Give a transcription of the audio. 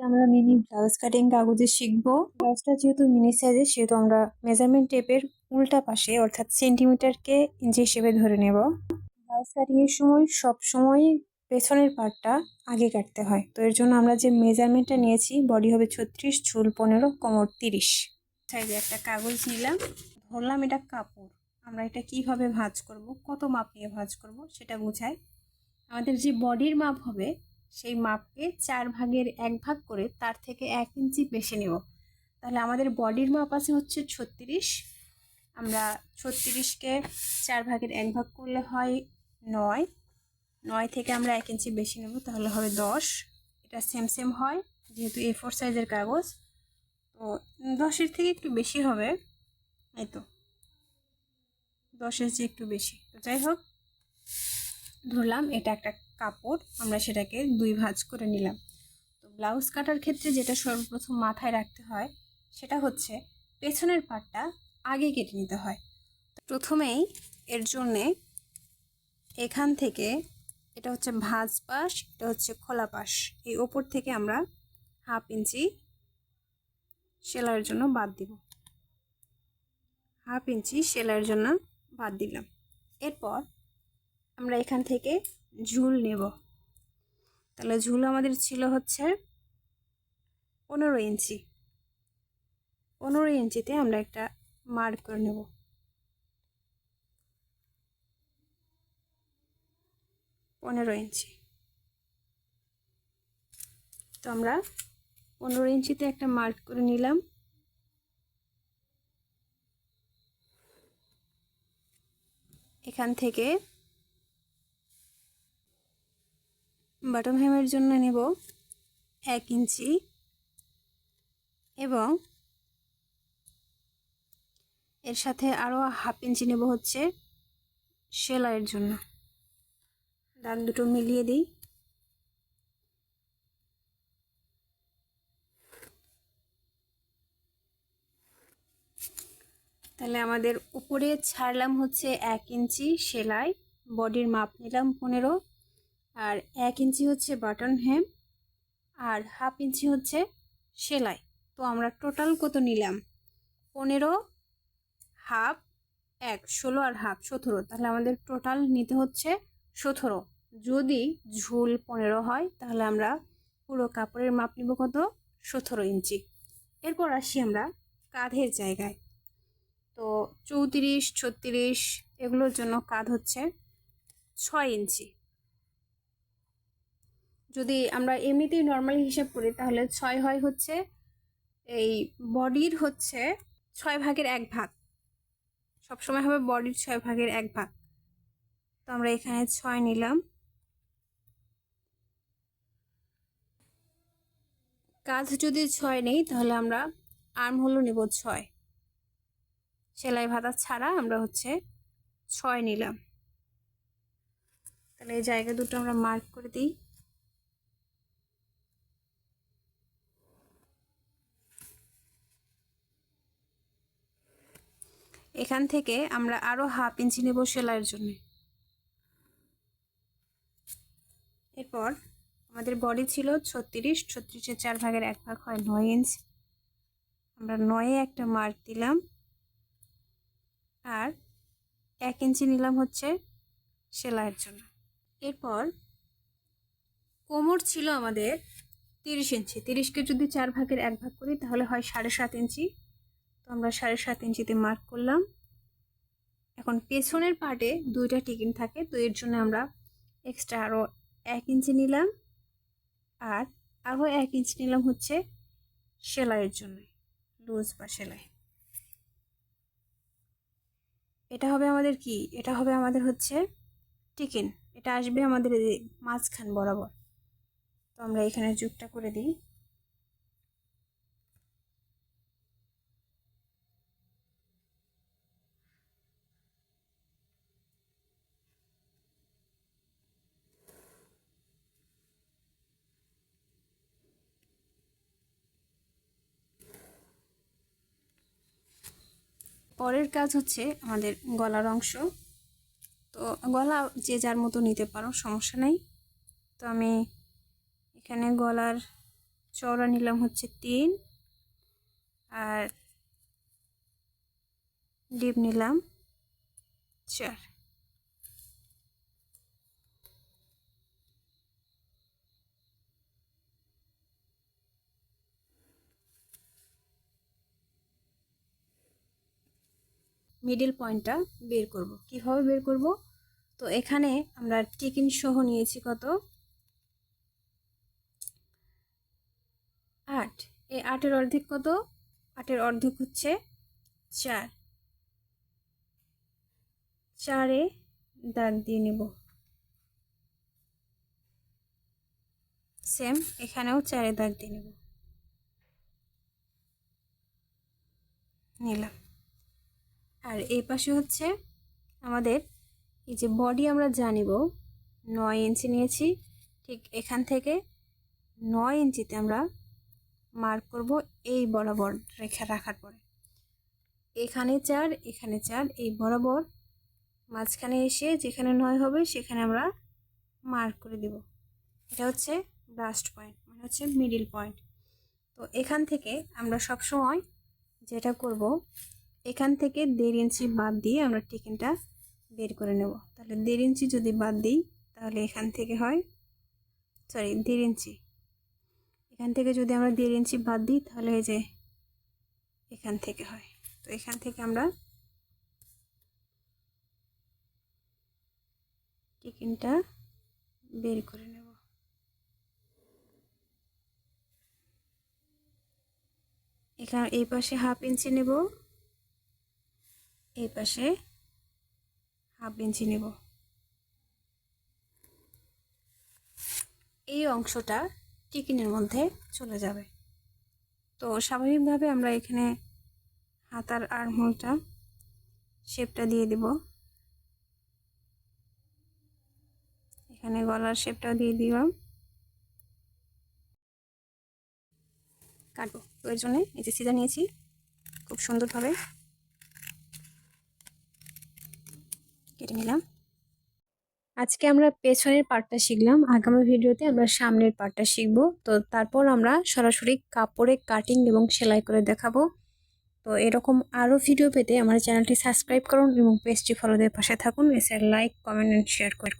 আমরা mini blouse cutting কাগজে শিখব। ব্লাউজটা যেহেতু মিনি সাইজের, সেহেতু আমরা মেজারমেন্ট টেপের উল্টা পাশে, অর্থাৎ সেন্টিমিটারকে ইঞ্চি হিসেবে ধরে নেব। ব্লাউজ কাটিং এর সময় সব সময় পেছনের পার্টটা আগে কাটতে হয়। তো এর জন্য আমরা যে মেজারমেন্টটা নিয়েছি বডি হবে ছত্রিশ, চুল পনেরো, কোমর তিরিশ। সাইজে একটা কাগজ নিলাম, ধরলাম এটা কাপড়। আমরা এটা কীভাবে ভাঁজ করব, কত মাপ নিয়ে ভাঁজ করব, সেটা বোঝায়। আমাদের যে বডির মাপ হবে সেই মাপকে চার ভাগের এক ভাগ করে তার থেকে এক ইঞ্চি বেশি নেব। তাহলে আমাদের বডির মাপ আছে হচ্ছে ছত্রিশ। আমরা ছত্রিশকে চার ভাগের এক ভাগ করলে হয় নয়। নয় থেকে আমরা এক ইঞ্চি বেশি নেব, তাহলে হবে দশ। এটা সেম সেম হয়, যেহেতু এ ফোর সাইজের কাগজ। তো দশের থেকে একটু বেশি হবে, এই তো। দশের চেয়ে একটু বেশি। তো যাই হোক, ধরলাম এটা একটা কাপড় আমরা সেটাকে দুই ভাঁজ করে নিলাম। তো ব্লাউজ কাটার ক্ষেত্রে যেটা সর্বপ্রথম মাথায় রাখতে হয়, সেটা হচ্ছে পেছনের পাটটা আগে কেটে নিতে হয়। প্রথমেই এর জন্যে এখান থেকে এটা হচ্ছে ভাঁজ পাশ, এটা হচ্ছে খোলা পাশ। এই ওপর থেকে আমরা হাফ ইঞ্চি সেলাইয়ের জন্য বাদ দিব। হাফ ইঞ্চি সেলাইয়ের জন্য বাদ দিলাম। এরপর আমরা এখান থেকে ঝুল নেব। তাহলে ঝুল আমাদের ছিল হচ্ছে পনেরো ইঞ্চি। পনেরো ইঞ্চিতে আমরা একটা মার্ক করে নেব। পনেরো ইঞ্চি। তো আমরা পনেরো ইঞ্চিতে একটা মার্ক করে নিলাম। এখান থেকে বাটম হেমের জন্য নেব এক ইঞ্চি এবং এর সাথে আরও হাফ ইঞ্চি নেব হচ্ছে সেলাইয়ের জন্য। দাগ দুটো মিলিয়ে দিই। তাহলে আমাদের উপরে ছাড়লাম হচ্ছে এক ইঞ্চি সেলাই, বডির মাপ নিলাম পনেরো আর এক ইঞ্চি হচ্ছে বাটন হেম আর হাফ ইঞ্চি হচ্ছে সেলাই। তো আমরা টোটাল কত নিলাম? পনেরো, হাফ, এক, ষোলো আর হাফ, সতেরো। তাহলে আমাদের টোটাল নিতে হচ্ছে সতেরো। যদি ঝুল পনেরো হয়, তাহলে আমরা পুরো কাপড়ের মাপ নিব কত? সতেরো ইঞ্চি। এরপর আসি আমরা কাঁধের জায়গায়। তো চৌত্রিশ, ছত্রিশ, এগুলোর জন্য কাঁধ হচ্ছে ছয় ইঞ্চি। যদি আমরা এমনিতেই নর্মালি হিসাব করি, তাহলে ছয় হয় হচ্ছে এই বডির হচ্ছে ছয় ভাগের এক ভাগ। সবসময় হবে বডির ছয় ভাগের এক ভাগ। তো আমরা এখানে ছয় নিলাম। কাজ যদি ছয় নেই, তাহলে আমরা আর্ম হলো নেব ছয়। সেলাই ভাতা ছাড়া আমরা হচ্ছে ছয় নিলাম। তাহলে এই জায়গা দুটো আমরা মার্ক করে দিই। এখান থেকে আমরা আরও হাফ ইঞ্চি নেব সেলাইয়ের জন্য। এরপর আমাদের বডি ছিল ছত্রিশ, ছত্রিশের চার ভাগের এক ভাগ হয় নয় ইঞ্চ। আমরা নয়ে একটা মার্ক দিলাম। আর এক ইঞ্চি নিলাম হচ্ছে সেলাইয়ের জন্য। এরপর কোমর ছিল আমাদের তিরিশ ইঞ্চি। তিরিশকে যদি চার ভাগের এক ভাগ করি তাহলে হয় সাড়ে সাত ইঞ্চি। আমরা সাড়ে সাত ইঞ্চিতে মার্ক করলাম। এখন পেছনের পার্টে দুইটা টিকিন থাকে, তো এর জন্য আমরা এক্সট্রা আরও এক ইঞ্চি নিলাম। আর আরও এক ইঞ্চি নিলাম হচ্ছে সেলাইয়ের জন্য, লুজ বা সেলাই। এটা হবে আমাদের কি? এটা হবে আমাদের হচ্ছে টিকিন এটা আসবে আমাদের মাঝখান বরাবর। তো আমরা এখানে যুগটা করে দিই। পরের কাজ হচ্ছে আমাদের গলার অংশ। তো গলা যে যার মতো নিতে পারো, সমস্যা নেই। তো আমি এখানে গলার চওড়া নিলাম হচ্ছে তিন আর ডিপ নিলাম চার। মিডিল পয়েন্টটা বের করব। কীভাবে বের করব? তো এখানে আমরা টিকিন সহ নিয়েছি কত? আট। এই আটের অর্ধেক কত? আটের অর্ধেক হচ্ছে চার। চারে দাগ দিয়ে নেব। সেম এখানেও চারে দাগ দিয়ে নেব। নিলাম। আর এই পাশে হচ্ছে আমাদের এই যে বডি আমরা জানিব, নয় ইঞ্চি নিয়েছি, ঠিক এখান থেকে নয় ইঞ্চিতে আমরা মার্ক করব এই বরাবর রেখা রাখার পরে। এখানে চার এখানে চার, এই বরাবর মাঝখানে এসে যেখানে নয় হবে সেখানে আমরা মার্ক করে দেব। এটা হচ্ছে ব্রাস্ট পয়েন্ট মানে হচ্ছে মিডিল পয়েন্ট তো এখান থেকে আমরা সব সময় যেটা করব এখান থেকে দেড় ইঞ্চি বাদ দিয়ে আমরা টিকিনটা বের করে নেব। তাহলে দেড় ইঞ্চি যদি বাদ দিই, তাহলে এখান থেকে হয় সরি দেড় ইঞ্চি। এখান থেকে যদি আমরা দেড় ইঞ্চি বাদ দিই, তাহলে এই যে এখান থেকে হয়। তো এখান থেকে আমরা টিকিনটা বের করে নেব। এখানে এই পাশে হাফ ইঞ্চি নেব। এই পাশে হাফ ইঞ্চি নেব। এই অংশটা টিকিনের মধ্যে চলে যাবে। তো স্বাভাবিকভাবে আমরা এখানে হাতার আর্মহোলটা শেপটা দিয়ে দিব। এখানে গলার শেপটা দিয়ে দিলাম। কাটবো। তো এর জন্য এই যে সিজা নিয়েছি, খুব সুন্দরভাবে কেটে নিলাম। আজকে আমরা পেছনের পার্টটা শিখলাম। আগামী ভিডিওতে আমরা সামনের পার্টটা শিখব। তো তারপর আমরা সরাসরি কাপড়ে কাটিং এবং সেলাই করে দেখাবো। তো এরকম আরও ভিডিও পেতে আমার চ্যানেলটি সাবস্ক্রাইব করুন এবং পেজটি ফলোদের পাশে থাকুন। এছাড়া লাইক কমেন্ট অ্যান্ড শেয়ার করুন